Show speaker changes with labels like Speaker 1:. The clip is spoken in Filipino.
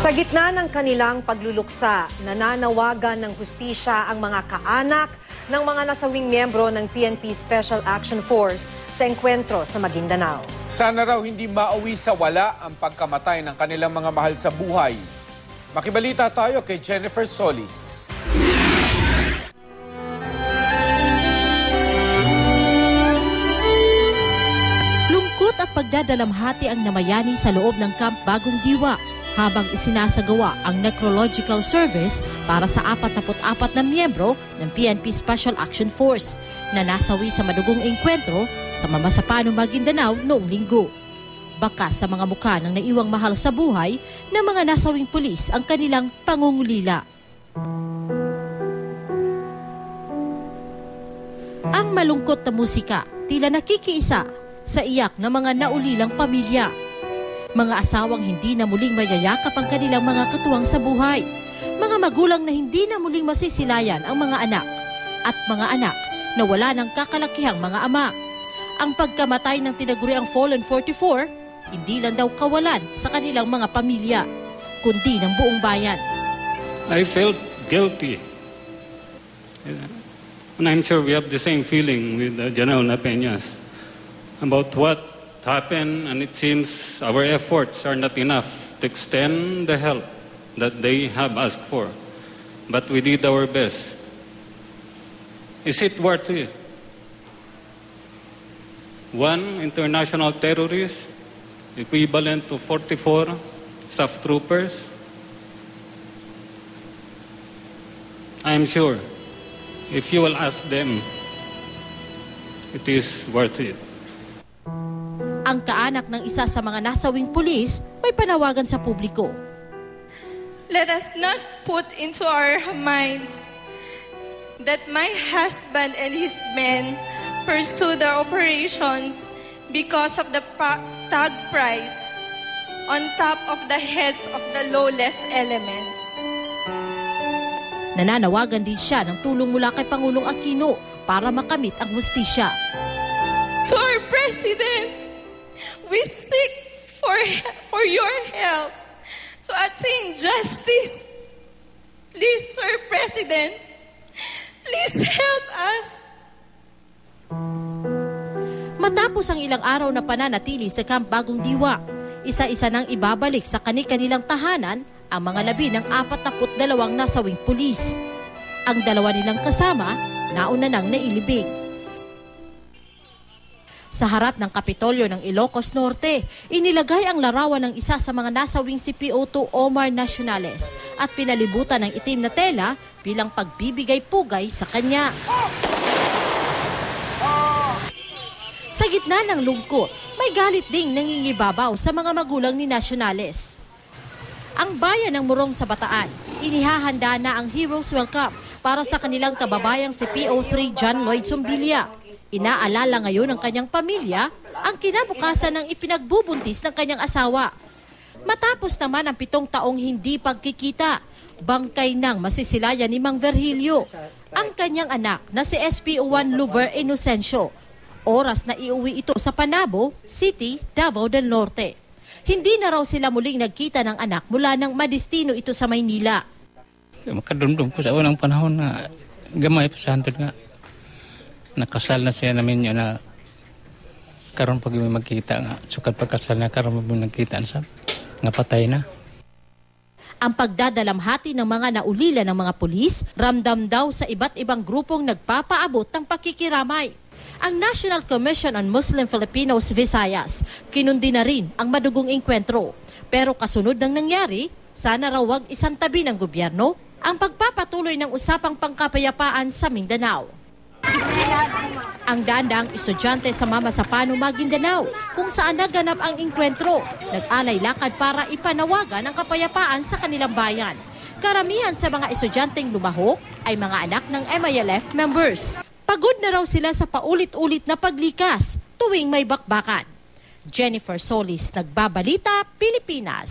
Speaker 1: Sa gitna ng kanilang pagluluksa, nananawagan ng hustisya ang mga kaanak ng mga nasawing miyembro ng PNP Special Action Force sa engkwentro sa Maguindanao.
Speaker 2: Sana raw hindi mauwi sa wala ang pagkamatay ng kanilang mga mahal sa buhay. Makibalita tayo kay Jennifer Solis.
Speaker 3: Lungkot at pagdadalamhati ang namayani sa loob ng Camp Bagong Diwa habang isinasagawa ang necrological service para sa 44 na miyembro ng PNP Special Action Force na nasawi sa madugong engkwentro sa Mamasapano, Maguindanao noong linggo. Bakas sa mga mukha ng naiwang mahal sa buhay ng mga nasawing pulis ang kanilang pangungulila. Ang malungkot na musika tila nakikiisa sa iyak ng mga naulilang pamilya. Mga asawang hindi na muling mayayakap ang kanilang mga katuwang sa buhay. Mga magulang na hindi na muling masisilayan ang mga anak. At mga anak na wala ng kakalakihang mga ama. Ang pagkamatay ng tinaguriang Fallen 44, hindi lang daw kawalan sa kanilang mga pamilya, kundi ng buong bayan.
Speaker 4: I felt guilty. And I'm sure we have the same feeling with uh, Napeñas about what happened, and it seems our efforts are not enough to extend the help that they have asked for. But we did our best. Is it worth it? One international terrorist, equivalent to 44 staff troopers, I am sure if you will ask them, it is worth it.
Speaker 3: Ang kaanak ng isa sa mga nasawing pulis may panawagan sa publiko.
Speaker 5: Let us not put into our minds that my husband and his men pursue their operations because of the tag price on top of the heads of the lawless elements.
Speaker 3: Nananawagan din siya ng tulong mula kay Pangulong Aquino para makamit ang hustisya.
Speaker 5: To our President, we seek for, for your help to attain justice. Please, Sir President, please help us.
Speaker 3: Matapos ang ilang araw na pananatili sa Camp Bagong Diwa, isa-isa nang ibabalik sa kani-kanilang tahanan ang mga labi ng 42 nasawing pulis. Ang dalawa nilang kasama, nauna nang nailibing. Sa harap ng Kapitolyo ng Ilocos Norte, inilagay ang larawan ng isa sa mga nasawing si PO2 Omar Nacionales at pinalibutan ng itim na tela bilang pagbibigay pugay sa kanya. Sa gitna ng lungkot, may galit ding nangingibabaw sa mga magulang ni Nacionales. Ang bayan ng Murong sa Bataan, inihahanda na ang Heroes Welcome para sa kanilang kababayang si PO3 John Lloyd Sumbilia. Inaalala ngayon ng kanyang pamilya ang kinabukasan ng ipinagbubuntis ng kanyang asawa. Matapos naman ang pitong taong hindi pagkikita, bangkay nang masisilayan ni Mang Virgilio, ang kanyang anak na si SPO1 Luver Inocencio. Oras na iuwi ito sa Panabo City, Davao del Norte. Hindi na raw sila muling nagkita ng anak mula nang madistino ito sa Maynila.
Speaker 6: Makadumdum po sa unang panahon na gamay po sa hantod nga. Nakasal na siya namin yun na karon pag magkita nga. Sukat pagkasal na karon pag nagkita sa nga patay na.
Speaker 3: Ang pagdadalamhati ng mga naulila ng mga pulis, ramdam daw sa iba't ibang grupong nagpapaabot ng pakikiramay. Ang National Commission on Muslim Filipinos Visayas, kinundi na rin ang madugong engkwentro. Pero kasunod ng nangyari, sana raw wag isang tabi ng gobyerno ang pagpapatuloy ng usapang pangkapayapaan sa Mindanao. Ang dandang estudyante sa Mama Sapano, Maguindanao, kung saan naganap ang engkwentro, nag-alay lakad para ipanawagan ang kapayapaan sa kanilang bayan. Karamihan sa mga estudyanteng lumahok ay mga anak ng MILF members. Pagod na raw sila sa paulit-ulit na paglikas tuwing may bakbakan. Jennifer Solis, Nagbabalita, Pilipinas.